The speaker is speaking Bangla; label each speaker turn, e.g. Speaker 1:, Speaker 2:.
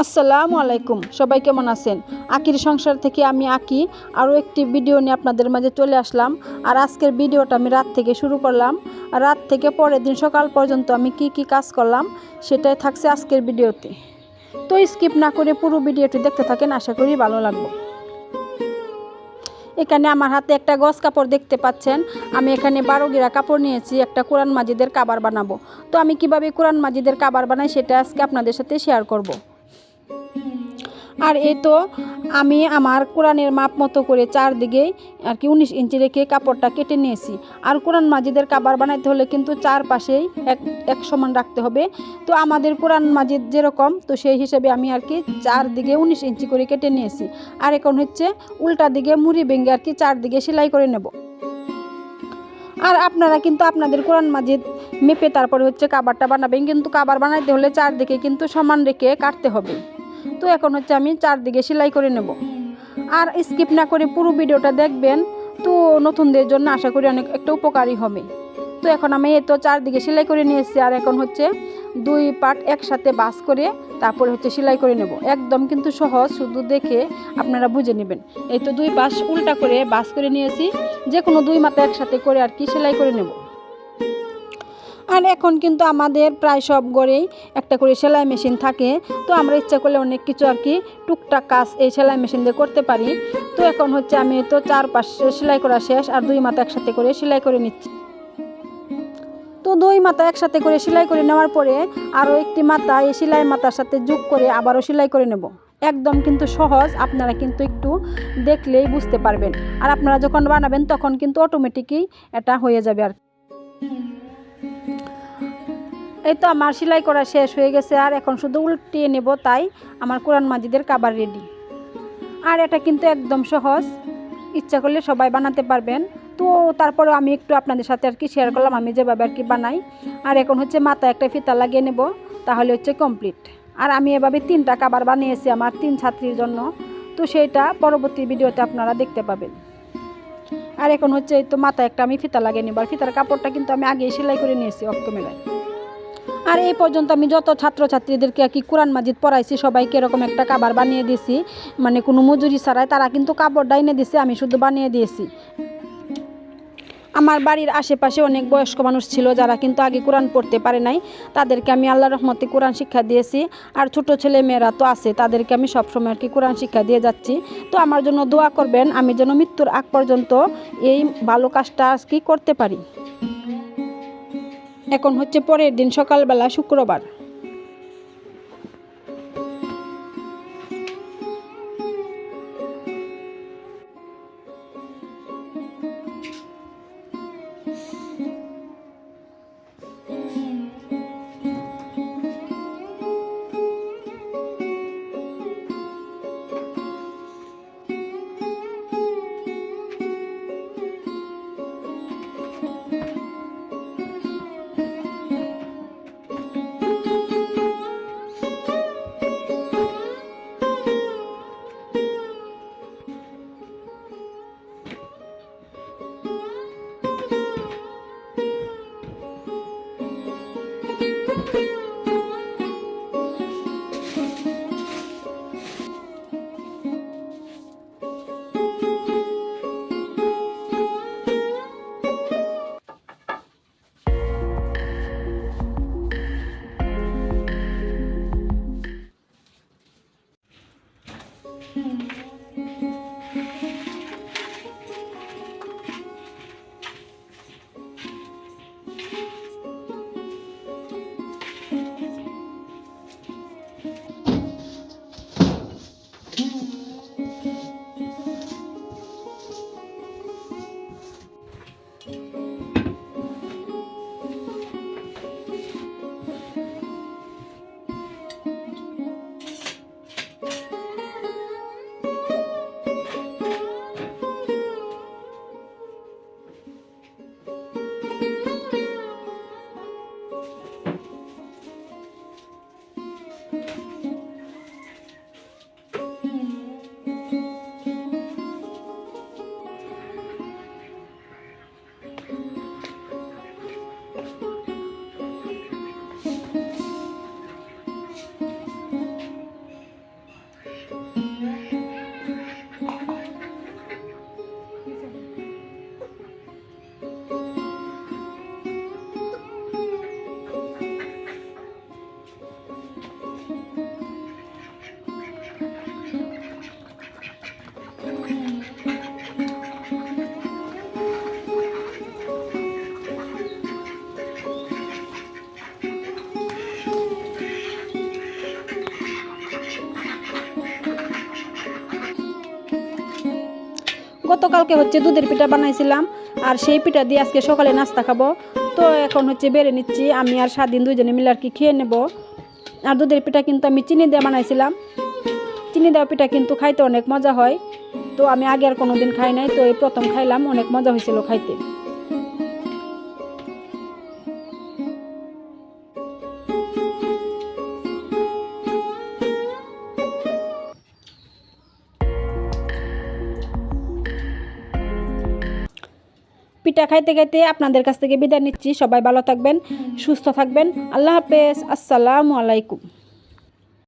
Speaker 1: আসসালামু আলাইকুম। সবাই কেমন আছেন? আকির সংসার থেকে আমি আকি। আরও একটি ভিডিও নিয়ে আপনাদের মাঝে চলে আসলাম। আর আজকের ভিডিওটা আমি রাত থেকে শুরু করলাম। আর রাত থেকে পরের দিন সকাল পর্যন্ত আমি কি কি কাজ করলাম, সেটাই থাকছে আজকের ভিডিওতে। তো স্কিপ না করে পুরো ভিডিওটি দেখতে থাকেন, আশা করি ভালো লাগবে। এখানে আমার হাতে একটা গস কাপড় দেখতে পাচ্ছেন। আমি এখানে বারো গিরা কাপড় নিয়েছি, একটা কোরআন মাজিদের কাবার বানাবো। তো আমি কীভাবে কোরআন মাজিদের কাবার বানাই, সেটা আজকে আপনাদের সাথে শেয়ার করব। আর এই তো আমি আমার কোরআনের মাপ মতো করে চারদিকে আর কি উনিশ ইঞ্চি রেখে কাপড়টা কেটে নিয়েছি। আর কোরআন মাজিদের কাবার বানাইতে হলে কিন্তু চারপাশেই এক এক সমান রাখতে হবে। তো আমাদের কোরআন মাজিদ যেরকম, তো সেই হিসেবে আমি আর কি চারদিকে উনিশ ইঞ্চি করে কেটে নিয়েছি। আর এখন হচ্ছে উল্টা দিকে মুড়ি ভেঙে আর কি চারদিকে সেলাই করে নেব। আর আপনারা কিন্তু আপনাদের কোরআন মাজিদ মেপে তারপরে হচ্ছে কাবারটা বানাবেন। কিন্তু কাবার বানাইতে হলে চারদিকে কিন্তু সমান রেখে কাটতে হবে। তো এখন হচ্ছে আমি চারদিকে সেলাই করে নেব। আর স্কিপ না করে পুরো ভিডিওটা দেখবেন, তো নতুনদের জন্য আশা করি অনেক একটা উপকারী হবে। তো এখন আমি এই তো চারদিকে সেলাই করে নিয়েছি, আর এখন হচ্ছে দুই পার্ট একসাথে বাস করে তারপরে হচ্ছে সেলাই করে নেব। একদম কিন্তু সহজ, শুধু দেখে আপনারা বুঝে নেবেন। এই তো দুই পাশ উল্টা করে বাস করে নিয়েছি যে কোনো দুই মাথা একসাথে করে আর কি সেলাই করে নেব। আর এখন কিন্তু আমাদের প্রায় সব ঘরেই একটা করে সেলাই মেশিন থাকে। তো আমরা ইচ্ছা করলে অনেক কিছু আর কি টুকটাক কাজ এই সেলাই মেশিন দিয়ে করতে পারি। তো এখন হচ্ছে আমি তো চার পাশে সেলাই করা শেষ আর দুই মাথা একসাথে করে সেলাই করে নিচ্ছি। তো দুই মাথা একসাথে করে সেলাই করে নেওয়ার পরে আরও একটি মাথা এই সেলাই মাথার সাথে যোগ করে আবারও সেলাই করে নেব। একদম কিন্তু সহজ, আপনারা কিন্তু একটু দেখলেই বুঝতে পারবেন। আর আপনারা যখন বানাবেন তখন কিন্তু অটোমেটিকই এটা হয়ে যাবে আর এই তো আমার সেলাই করা শেষ হয়ে গেছে, আর এখন শুধু উল্টিয়ে নেব, তাই আমার কোরআন মাজিদের কাবার রেডি আর এটা কিন্তু একদম সহজ, ইচ্ছা করলে সবাই বানাতে পারবেন। তো তারপরে আমি একটু আপনাদের সাথে আর কি শেয়ার করলাম, আমি যেভাবে আর কি বানাই। আর এখন হচ্ছে মাথায় একটা ফিতা লাগিয়ে নেব, তাহলে হচ্ছে কমপ্লিট আর আমি এভাবে তিনটা কাবার বানিয়েছি আমার তিন ছাত্রীর জন্য, তো সেইটা পরবর্তী ভিডিওতে আপনারা দেখতে পাবেন। আর এখন হচ্ছে এই তো মাথায় একটা আমি ফিতা লাগিয়ে নেব, আর ফিতার কাপড়টা কিন্তু আমি আগে সেলাই করে নিয়েছি অফ ক্যামেরায় আর এই পর্যন্ত আমি যত ছাত্রছাত্রীদেরকে আর কি কোরআন মাজিদ পড়াইছি, সবাইকে এরকম একটা কাবার বানিয়ে দিয়েছি মানে কোনো মজুরি ছাড়াই তারা কিন্তু কাপড় ডাইনে দিছে, আমি শুধু বানিয়ে দিয়েছি। আমার বাড়ির আশেপাশে অনেক বয়স্ক মানুষ ছিল যারা কিন্তু আগে কোরআন পড়তে পারে নাই। তাদেরকে আমি আল্লাহ রহমতে কোরআন শিক্ষা দিয়েছি। আর ছোট ছেলে মেয়েরা তো আছে, তাদেরকে আমি সবসময় আর কি কোরআন শিক্ষা দিয়ে যাচ্ছি। তো আমার জন্য দোয়া করবেন, আমি যেন মৃত্যুর আগ পর্যন্ত এই ভালো কাজটা কি করতে পারি। এখন হচ্ছে পরের দিন সকালবেলা শুক্রবার। Mm-hmm. গতকালকে হচ্ছে দুধের পিঠা বানাইছিলাম, আর সেই পিঠা দিয়ে আজকে সকালে নাস্তা খাব। তো এখন হচ্ছে বেড়ে নিচ্ছি, আমি আর স্বাধীন দুইজনে মিলে আর কি খেয়ে নেব। আর দুধের পিঠা কিন্তু আমি চিনি দিয়ে বানাইছিলাম। চিনি দেওয়া পিঠা কিন্তু খাইতে অনেক মজা হয়। তো আমি আগে আর কোনো দিন খাই নাই, তো এই প্রথম খাইলাম, অনেক মজা হয়েছিল খাইতে। পিঠা খাইতে খাইতে আপনাদের কাছ থেকে বিদায় নিচ্ছি। সবাই ভালো থাকবেন, সুস্থ থাকবেন। আল্লাহ হাফেজ। আসসালামু আলাইকুম।